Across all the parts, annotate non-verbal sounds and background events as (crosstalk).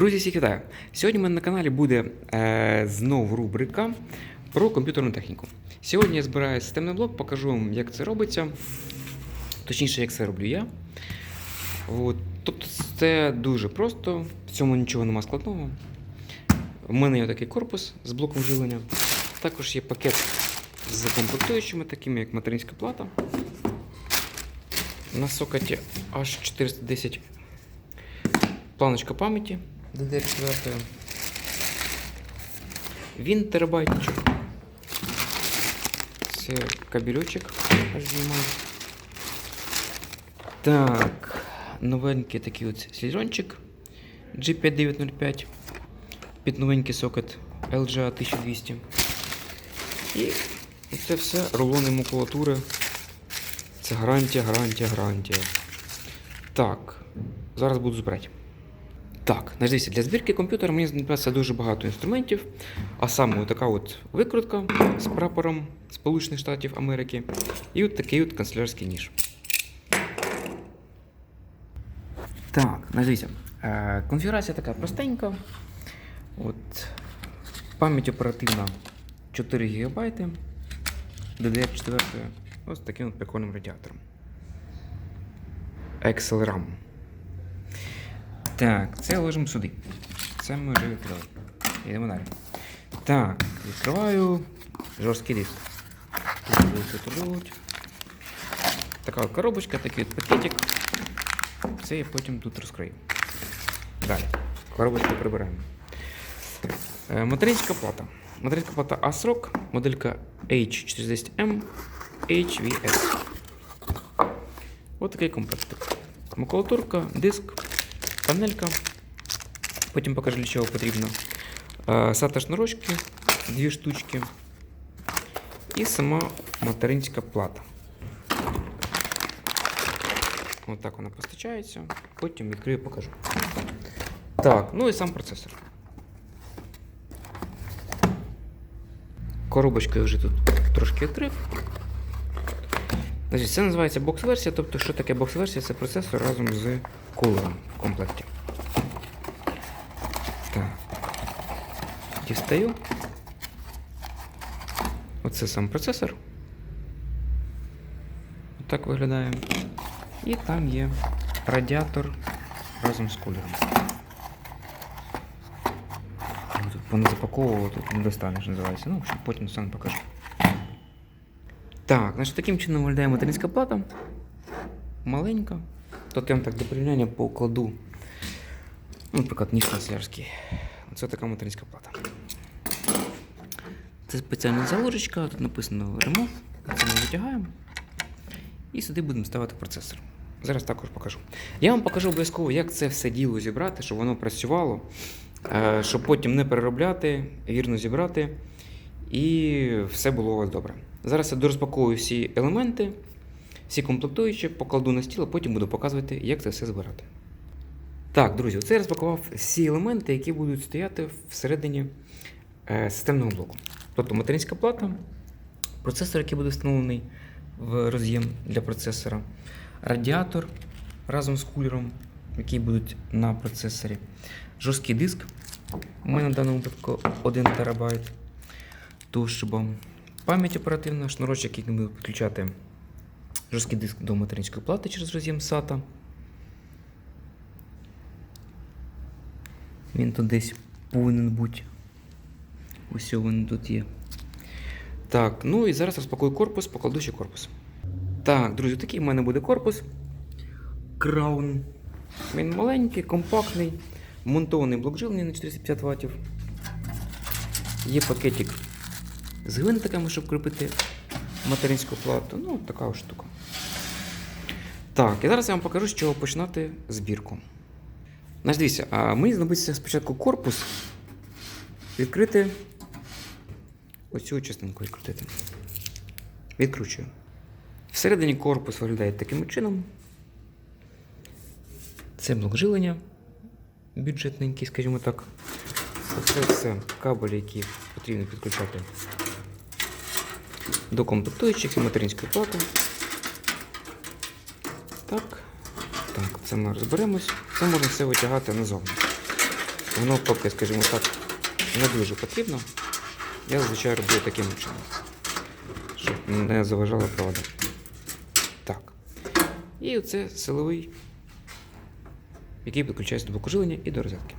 Друзі, всіх вітаю! Сьогодні в мене на каналі буде е, знову рубрика про комп'ютерну техніку. Сьогодні я збираю системний блок, покажу вам, як це робиться, точніше, як це роблю я. От, тобто це дуже просто, в цьому нічого нема складного. У мене є такий корпус з блоком живлення. Також є пакет з комплектуючими, такими як материнська плата. На сокеті H410 планочка пам'яті DDR4. Він терабайтничок. Це кабельочок HDMI. Так, новенький такий от слізончик G5905 під новенький сокет LGA 1200. І це все рулони макулатури. Це гарантія, гарантія, гарантія. Так, зараз буду збирати. Так, дивіться, для збірки комп'ютера мені знадобиться дуже багато інструментів, а саме така от викрутка з прапором Сполучених Штатів Америки і от такий от канцелярський ніж. Так, дивіться, е, конфігурація така простенька. От, пам'ять оперативна 4 ГБ, DDR4 ось таким от прикольним радіатором. XLRAM. Так, це ложимо сюди. Це ми вже відкрили. Йдемо далі. Так, відкриваю жорсткий диск. Тут. Така коробочка, такий от пакетик. Це я потім тут розкрию. Далі. Коробочку прибираємо. Е, Материнська плата. Материнська плата ASRock, моделька H410M HVS. Ось такий комплект. Макулатурка, диск, панелька. Потім покажу, для чого потрібно. Е, Сата шнурочки, дві штучки. І сама материнська плата. Ось так вона постачається. Потім відкрию покажу. Так, ну і сам процесор. Коробочку я вже тут трошки відкрив. Це називається бокс-версія. Тобто, що таке бокс-версія? Це процесор разом з кулером в комплекті. Так. Дістаю. Оце сам процесор. Так виглядає. І там є радіатор разом з кулером. Тут поназапаковував, тут не достанеш, називається. Ну, потім сам покажу. Так, значить, таким чином виглядає материнська плата. Маленька. Вам так для порівняння покладу. Ну, наприклад, ніж канцелярський. Це така материнська плата. Це спеціальна заложечка, тут написано Remove. Це ми витягаємо. І сюди будемо ставити процесор. Зараз також покажу. Я вам покажу обов'язково, як це все діло зібрати, щоб воно працювало, е, щоб потім не переробляти, вірно зібрати, і все було у вас добре. Зараз я дорозпаковую всі елементи, всі комплектуючі, покладу на стіл, а потім буду показувати, як це все збирати. Так, друзі, оце я розпакував всі елементи, які будуть стояти всередині е, системного блоку. Тобто материнська плата, процесор, який буде встановлений в роз'єм для процесора, радіатор разом з кулером, який будуть на процесорі, жорсткий диск. У мене в даному випадку 1 ТБ товщиба. Пам'ять оперативна, шнурочок, який буде підключати жорсткий диск до материнської плати через роз'єм SATA. Він тут десь повинен бути. Ось він тут є. Так, ну і зараз розпакую корпус, покладу ще корпус. Так, друзі, такий в мене буде корпус. Краун. Він маленький, компактний, вмонтований блок живлення на 450 Вт. Є пакетик з гвинтиками, щоб кріпити материнську плату. Ну, така ось штука. Так, і зараз я вам покажу, з чого починати збірку. Значить, дивіться, а мені знадобиться спочатку корпус відкрити ось цю частинку відкрутити. Відкручую. Всередині корпус виглядає таким чином. Це блок жилення бюджетненький, скажімо так. Це все кабелі, які потрібно підключати до комплектуючих і материнської плати. Так. Так, це ми розберемось. Це можна все витягати назовні. воно поки, скажімо так, не дуже потрібно. Я зазвичай роблю таким чином, щоб не заважало провода. Так. І оце силовий, який підключається до блоку живлення і до розетки.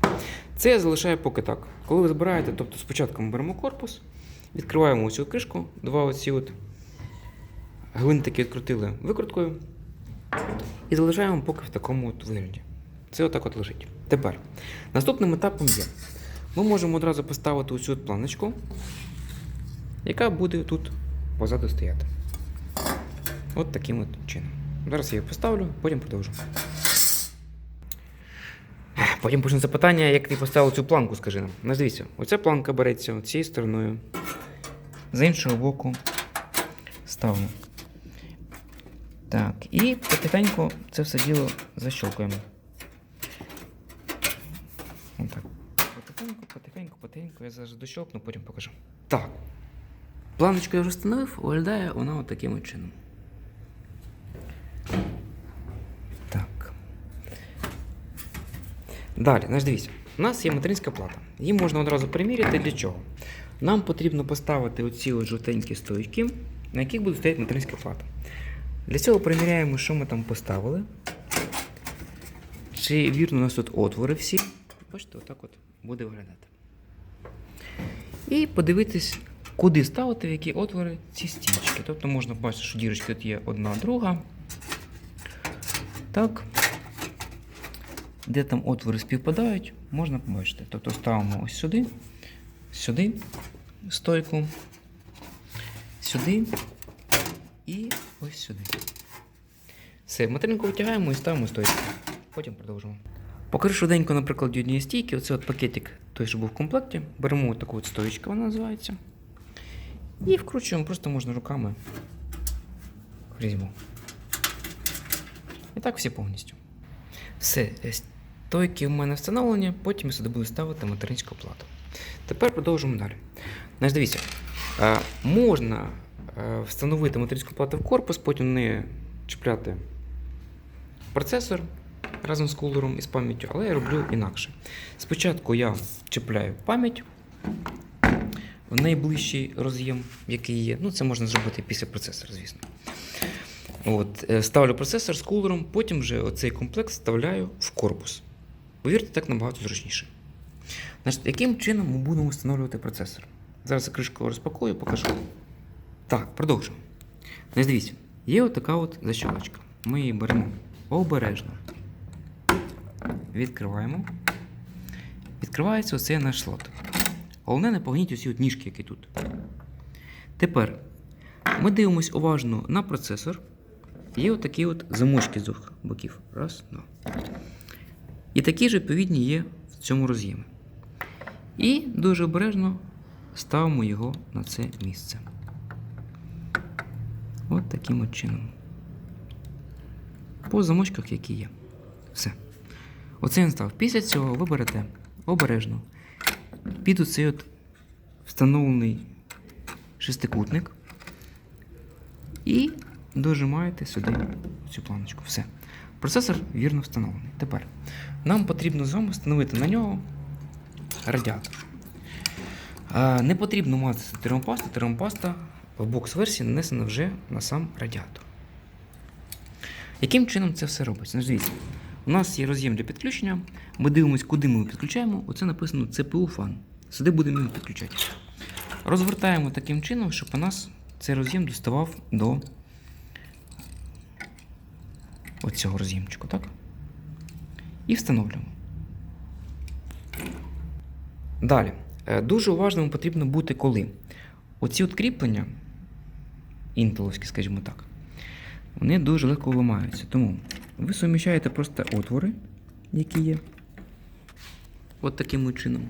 Це я залишаю поки так. Коли ви збираєте, тобто спочатку ми беремо корпус, відкриваємо оцю кришку, два оці от гвинтики відкрутили викруткою і залишаємо поки в такому от вигляді. Це отак от лежить. Тепер, наступним етапом є. Ми можемо одразу поставити оцю от планочку, яка буде тут позаду стояти. От таким от чином. Зараз я її поставлю, потім продовжу. Потім почнеться питання, як ти поставив цю планку, скажи нам. Ну, дивіться, оця планка береться цією стороною. З іншого боку ставимо. Так, і потихеньку це все діло защелкуємо. Отак. Потихеньку, потихеньку, потихеньку. Я зараз дощелкну, потім покажу. Так. Планочку я вже встановив, виглядає вона от таким чином. Так. Далі, значить дивіться, у нас є материнська плата. Її можна одразу приміряти для чого? Нам потрібно поставити оці жовтенькі стоїчки, на яких буде стояти материнська плата. Для цього перевіряємо, що ми там поставили. Чи вірно у нас тут отвори всі. Бачите, отак от буде виглядати. І подивитись, куди ставити, в які отвори ці стіночки. Тобто можна бачити, що дірочки тут є одна, друга. Так. Де там отвори співпадають, можна побачити. Тобто ставимо ось сюди, сюди стойку, сюди і ось сюди. Все, материнку витягаємо і ставимо стойку. Потім продовжимо. Покажу швиденько на прикладі однієї стійки. Оце от пакетик, той, що був в комплекті. Беремо таку от стоїчку, вона називається. І вкручуємо, просто можна руками в різьбу. І так всі повністю. Все, е, стойки в мене встановлені, потім я сюди буду ставити материнську плату. Тепер продовжуємо далі. Значить, дивіться, е, можна е, встановити материнську плату в корпус, потім не чіпляти процесор разом з кулером і з пам'яттю, але я роблю інакше. Спочатку я чіпляю пам'ять в найближчий роз'єм, який є. Ну, це можна зробити після процесора, звісно. От, е, ставлю процесор з кулером, потім вже оцей комплект вставляю в корпус. Повірте, так набагато зручніше. Значить, яким чином ми будемо встановлювати процесор? Зараз я кришку розпакую, покажу. Так, продовжуємо. Значить, дивіться, є отака от защолочка. Ми її беремо обережно. Відкриваємо. Відкривається оцей наш слот. Головне, не погніть усі от ніжки, які тут. Тепер ми дивимось уважно на процесор. Є отакі от замочки з двох боків. Раз, два. І такі ж відповідні є в цьому роз'ємі. І дуже обережно ставимо його на це місце. От таким от чином. По замочках, які є. Все. Оце він став. Після цього ви берете обережно під оцей от встановлений шестикутник і дожимаєте сюди цю планочку. Все. Процесор вірно встановлений. Тепер нам потрібно з вами встановити на нього радіатор. Не потрібно мати термопасту. Термопаста в бокс-версії нанесена вже на сам радіатор. Яким чином це все робиться? Значить, Дивіться, у нас є роз'єм для підключення. Ми дивимося, куди ми його підключаємо. Оце написано CPU фан. Сюди будемо його підключати. Розвертаємо таким чином, щоб у нас цей роз'єм доставав до оцього роз'ємчику, так? І встановлюємо. Далі. Е, Дуже уважним потрібно бути, коли оці от кріплення, скажімо так, вони дуже легко вимаються. Тому ви суміщаєте просто отвори, які є. От таким чином.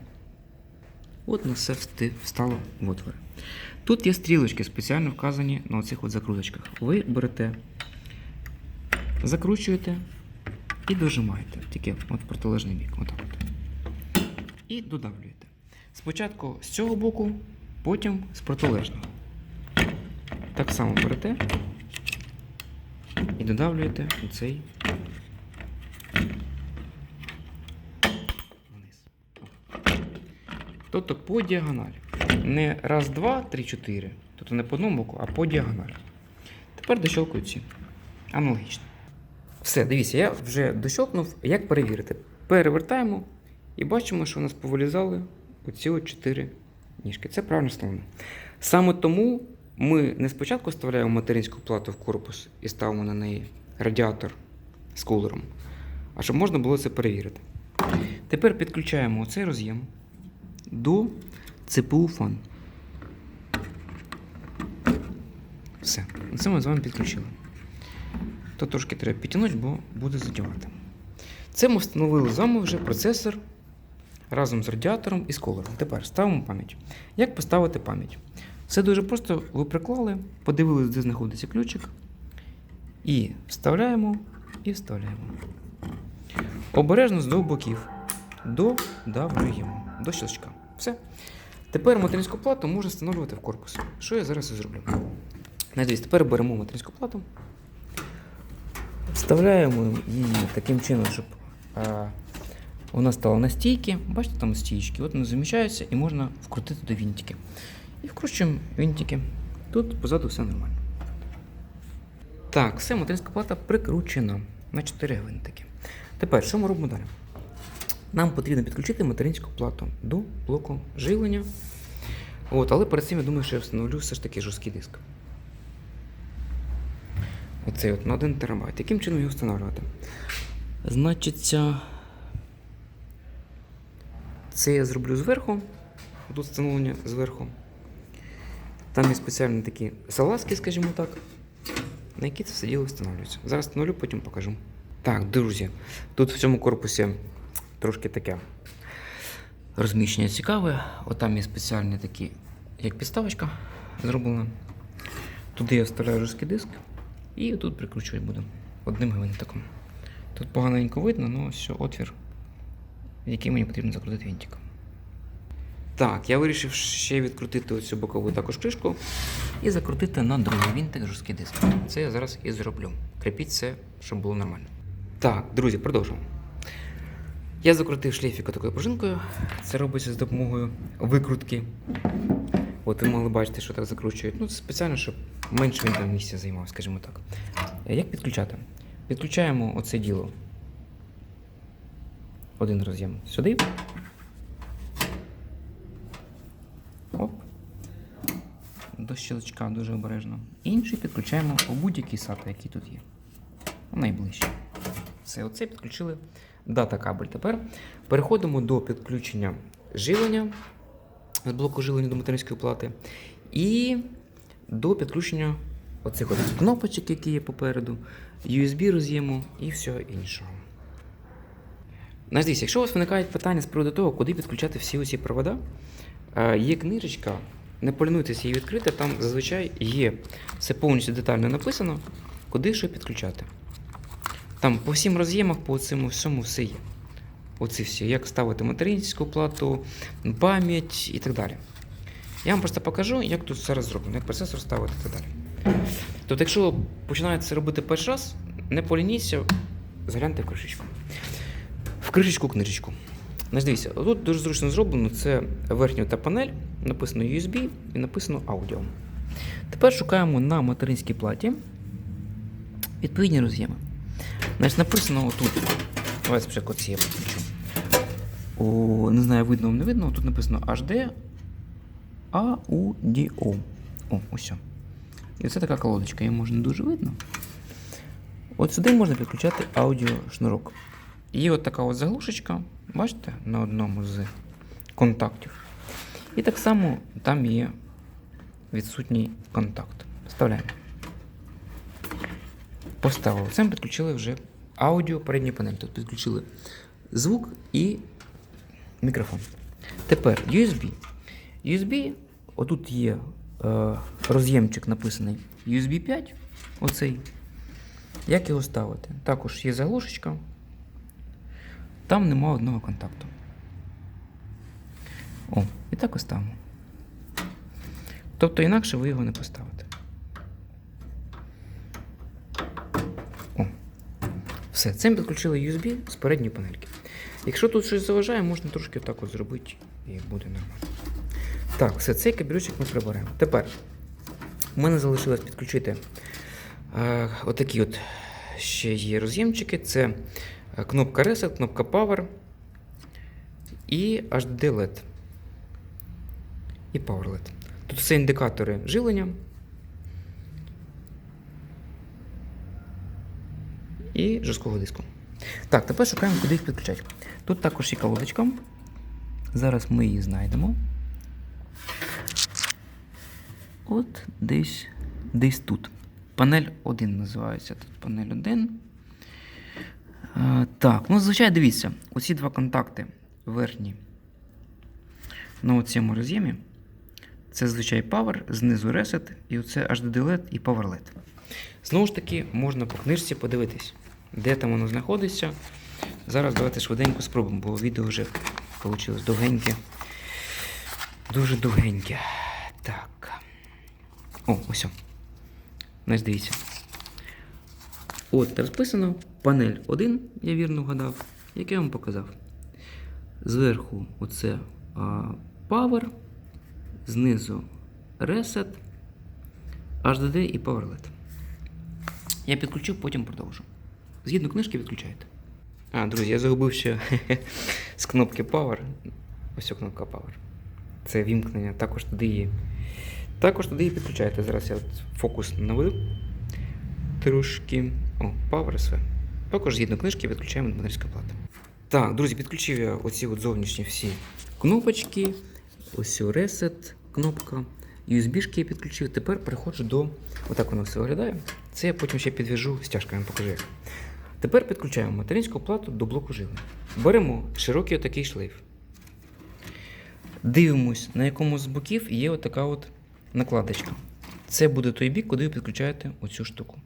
От на все встало в отвори. Тут є стрілочки спеціально вказані на оцих от закруточках. Ви берете, закручуєте і дожимаєте. Тільки от в протилежний бік. Отак от. І додавлюєте. Спочатку з цього боку, потім з протилежного. Так само берете і додавлюєте оцей вниз. Тобто по діагоналі. Не раз, два, три, чотири. Тобто не по одному боку, а по діагоналі. Тепер дощолкую ці. Аналогічно. Все, дивіться, я вже дощолкнув. Як перевірити? Перевертаємо і бачимо, що у нас повилізали оці от чотири ніжки. Це правильно встановлено. Саме тому ми не спочатку вставляємо материнську плату в корпус і ставимо на неї радіатор з кулером, а щоб можна було це перевірити. Тепер підключаємо цей роз'єм до ЦПУ фан. Все. Це ми з вами підключили. То трошки треба підтягнути, бо буде задівати. Це ми встановили з вами вже процесор разом з радіатором і з колором. Тепер ставимо пам'ять. Як поставити пам'ять? Все дуже просто. Ви приклали, подивилися, де знаходиться ключик. І вставляємо і вставляємо. Обережно з двох боків. Додавлюємо до щелчка. Все. Тепер материнську плату можна встановлювати в корпус. Що я зараз і зроблю? Надіюсь, тепер беремо материнську плату. Вставляємо її таким чином, щоб а, вона стала на стійки. Бачите, там стійки. От вони заміщаються і можна вкрутити до вінтики. І вкручуємо вінтики. Тут позаду все нормально. Так, все, материнська плата прикручена на 4 гвинтики. Тепер, що ми робимо далі? Нам потрібно підключити материнську плату до блоку живлення. От, але перед цим я думаю, що я встановлю все ж таки жорсткий диск. Оцей от на 1 терабайт. Яким чином його встановлювати? Значиться, це я зроблю зверху. Тут встановлення зверху. Там є спеціальні такі салазки, скажімо так, на які це все діло встановлюється. Зараз встановлю, потім покажу. Так, друзі, тут в цьому корпусі трошки таке розміщення цікаве. Отам є спеціальні такі, як підставочка зроблена. Туди я вставляю жорсткий диск і тут прикручувати буду одним гвинтиком. Тут поганенько видно, але ось отвір, який мені потрібно закрутити вінтиком. Так, я вирішив ще відкрутити оцю бокову також кришку і закрутити на другий вінтик жорсткий диск. Це я зараз і зроблю. Крепіть це, щоб було нормально. Так, друзі, продовжуємо. Я закрутив шлейфік такою пружинкою. Це робиться з допомогою викрутки. От ви могли бачити, що так закручують. Ну, спеціально, щоб менше він там місця займав, скажімо так. Е, Як підключати? Підключаємо оце діло. Один роз'єм сюди. Оп. До щелчка дуже обережно. Інший підключаємо у будь-який SATA, який тут є. Найближче. Все, оце підключили дата кабель. Тепер переходимо до підключення живлення з блоку живлення до материнської плати. І до підключення оцих от кнопочок, які є попереду, USB роз'єму і всього іншого. Значить, дивіться, якщо у вас виникають питання з приводу того, куди підключати всі оці провода, е, є книжечка, не полінуйтесь її відкрити, там зазвичай є все повністю детально написано, куди що підключати. Там по всім роз'ємах, по цьому всьому все є. Оці всі, як ставити материнську плату, пам'ять і так далі. Я вам просто покажу, як тут зараз зроблено, як процесор ставити і так далі. Тобто, якщо починаєте це робити перший раз, не полініться, загляньте в кришечку. В кришечку книжечку. Значить, дивіться, тут дуже зручно зроблено, це верхня та панель, написано USB і написано аудіо. Тепер шукаємо на материнській платі відповідні роз'єми. Значить, написано отут. Давайте спочатку ці я підключу. О, не знаю, видно не видно. Тут написано HD Audio. О, ось. І це така колодочка, її може не дуже видно. От сюди можна підключати аудіошнурок. Є от така от заглушечка, бачите, на одному з контактів. І так само там є відсутній контакт. Вставляємо. Поставили. Це ми підключили вже аудіо передню панель. Тут підключили звук і мікрофон. Тепер USB. USB, отут є е, роз'ємчик написаний USB 5. Оцей. Як його ставити? Також є заглушечка. Там нема одного контакту. О, і так ось ставимо. Тобто інакше ви його не поставите. О. Все, цим підключили USB з передньої панельки. Якщо тут щось заважає, можна трошки так от зробити і буде нормально. Так, все, цей кабелючок ми приберемо. Тепер у мене залишилось підключити е, отакі от ще є роз'ємчики. Це е, кнопка Reset, кнопка Power і HDD LED. І Power LED. Тут все індикатори живлення. І жорсткого диску. Так, тепер шукаємо, куди їх підключати. Тут також є колодочка. Зараз ми її знайдемо. От десь, десь тут. Панель 1 називається. Тут панель 1. Е, так, ну звичайно, дивіться, оці два контакти верхні на цьому роз'ємі. Це звичай Power, знизу Reset, і оце HDD LED і Power LED. Знову ж таки, можна по книжці подивитись, де там воно знаходиться. Зараз давайте швиденько спробуємо, бо відео вже вийшло довгеньке. Дуже довгеньке. Так. О, ось. о. Значить, дивіться. От розписано панель 1, я вірно вгадав, як я вам показав. Зверху оце а, Power, знизу Reset, HDD і Power LED. Я підключив, потім продовжу. Згідно книжки відключаєте. А, друзі, я загубив ще (laughs) з кнопки Power. Ось кнопка Power. Це вімкнення, також туди її. Також туди її підключаєте. Зараз я от фокус наведу. Трошки. О, Power SV. Також згідно книжки відключаємо материнська плата. Так, друзі, підключив я оці от зовнішні всі кнопочки. Ось Reset кнопка. USB-шки я підключив. Тепер переходжу до. Отак воно все виглядає. Це я потім ще підв'яжу стяжками, покажу як. Тепер підключаємо материнську плату до блоку живлення. Беремо широкий отакий шлейф. Дивимось, на якому з боків є отака от накладочка. Це буде той бік, куди ви підключаєте оцю штуку.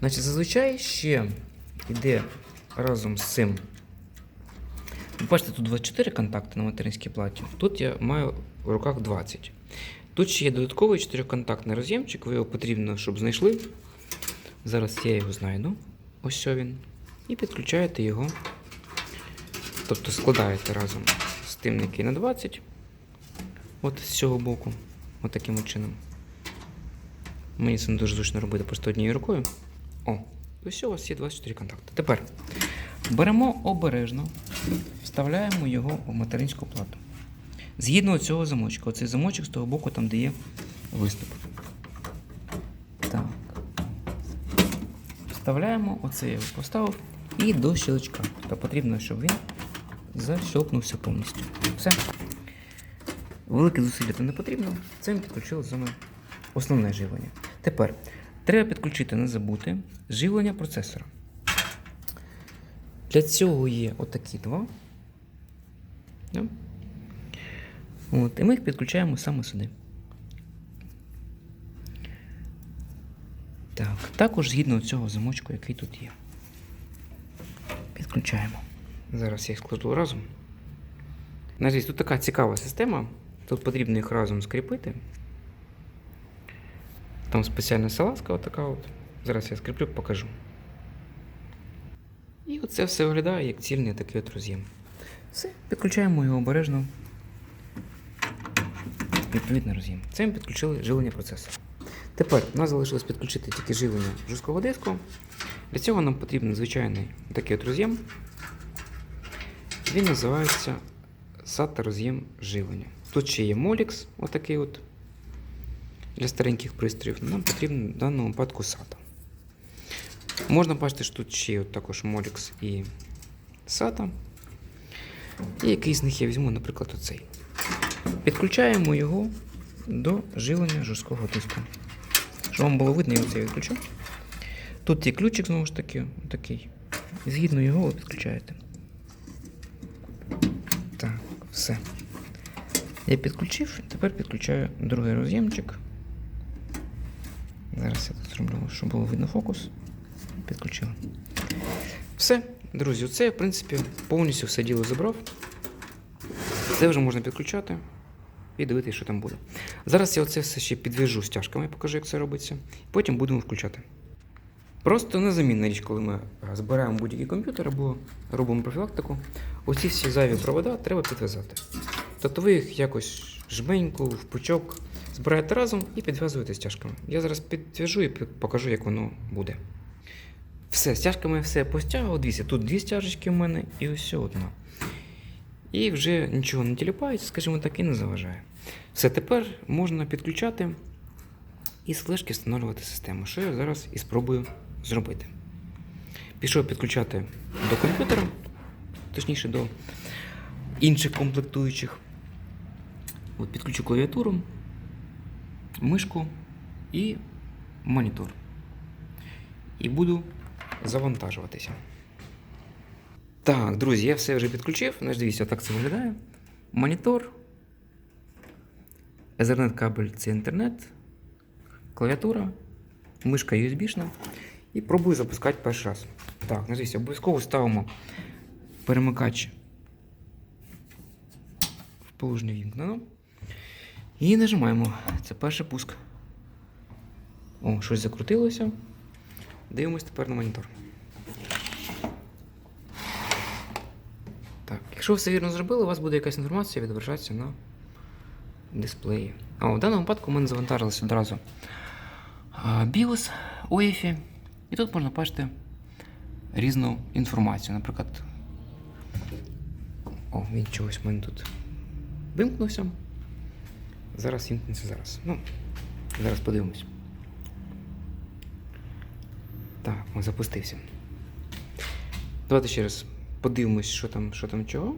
Значить, зазвичай ще йде разом з цим. Ви Бачите, тут 24 контакти на материнській платі. Тут я маю в руках 20. Тут ще є додатковий 4-контактний роз'ємчик, ви його потрібно, щоб знайшли. Зараз я його знайду. Ось він. І підключаєте його. Тобто складаєте разом з на 20. От з цього боку. От таким чином. Мені це не дуже зручно робити просто однією рукою. О, ось у вас є 24 контакти. Тепер беремо обережно, вставляємо його в материнську плату. Згідно цього замочка. Оцей замочок з того боку, там, де є виступ. Так. Вставляємо, оце я його поставив. І до щелчка. Тобто потрібно, щоб він защелкнувся повністю. Все. Велике зусилля то не потрібно. Це ми підключили саме основне живлення. Тепер треба підключити, не забути, живлення процесора. Для цього є отакі два. От, і ми їх підключаємо саме сюди. Так, також згідно цього замочку, який тут є. Підключаємо. Зараз я їх складу разом. Значить, тут така цікава система. Тут потрібно їх разом скріпити. Там спеціальна салазка отака от. Зараз я скріплю, покажу. І оце все виглядає як цільний такий от роз'єм. Все, підключаємо його обережно. Відповідно роз'єм. Це ми підключили живлення процесора. Тепер у нас залишилось підключити тільки живлення жорсткого диску. Для цього нам потрібен звичайний такий от роз'єм. Він називається SATA роз'єм живлення. Тут ще є Molix, отакий от для стареньких пристроїв. Нам потрібен в даному випадку SATA. Можна бачити, що тут ще от також Molix і SATA. І який з них я візьму, наприклад, оцей. Підключаємо його до живлення жорсткого диску. Щоб вам було видно, я оце відключу. Тут є ключик, знову ж таки, такий. Згідно його ви підключаєте. Так, все. Я підключив, тепер підключаю другий роз'ємчик. Зараз я тут зроблю, щоб було видно фокус. Підключив. Все, друзі, це, в принципі, повністю все діло забрав. Це вже можна підключати і дивитися, що там буде. Зараз я оце все ще підв'яжу стяжками, покажу, як це робиться. Потім будемо включати. Просто незамінна річ, коли ми е, збираємо будь-який комп'ютер або робимо профілактику, оці всі зайві провода треба підв'язати. Тобто ви їх якось жменьку, в пучок збираєте разом і підв'язуєте стяжками. Я зараз підв'яжу і покажу, як воно буде. Все, стяжками все постягував. Дивіться, тут дві стяжечки в мене і ось одна. І вже нічого не тіліпається, скажімо так, і не заважає. Все, тепер можна підключати і з флешки встановлювати систему, що я зараз і спробую зробити. Пішов підключати до комп'ютера, точніше до інших комплектуючих. От підключу клавіатуру, мишку і монітор. І буду завантажуватися. Так, друзі, я все вже підключив. Значить, дивіться, так це виглядає. Монітор. Ethernet кабель це інтернет, клавіатура, мишка USB-шна. І пробую запускати перший раз. Так, ну дивіться, обов'язково ставимо перемикач в положення вімкнено. І нажимаємо. Це перший пуск. О, щось закрутилося. Дивимось тепер на монітор. Якщо все вірно зробили, у вас буде якась інформація відображатися на дисплеї. А в даному випадку в мене завантажилося одразу BIOS UEFI. І тут можна бачити різну інформацію. Наприклад, о, він чогось в мене тут вимкнувся. Зараз вимкнеться зараз. Ну, зараз подивимось. Так, запустився. Давайте ще раз подивимось, що там, що там чого.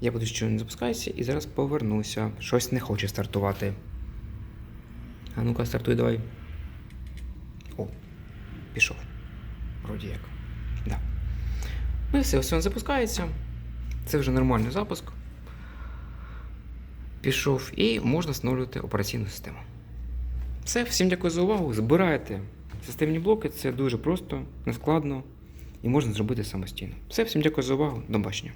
Я буду щойно запускаюся і зараз повернуся. Щось не хоче стартувати. А ну-ка, стартуй давай. О, пішов. Вроді як. Да. Ну і все, він запускається. Це вже нормальний запуск. Пішов і можна встановлювати операційну систему. Все, всім дякую за увагу. Збирайте системні блоки, це дуже просто, нескладно і можна зробити самостійно. Все, всім дякую за увагу. До бачення.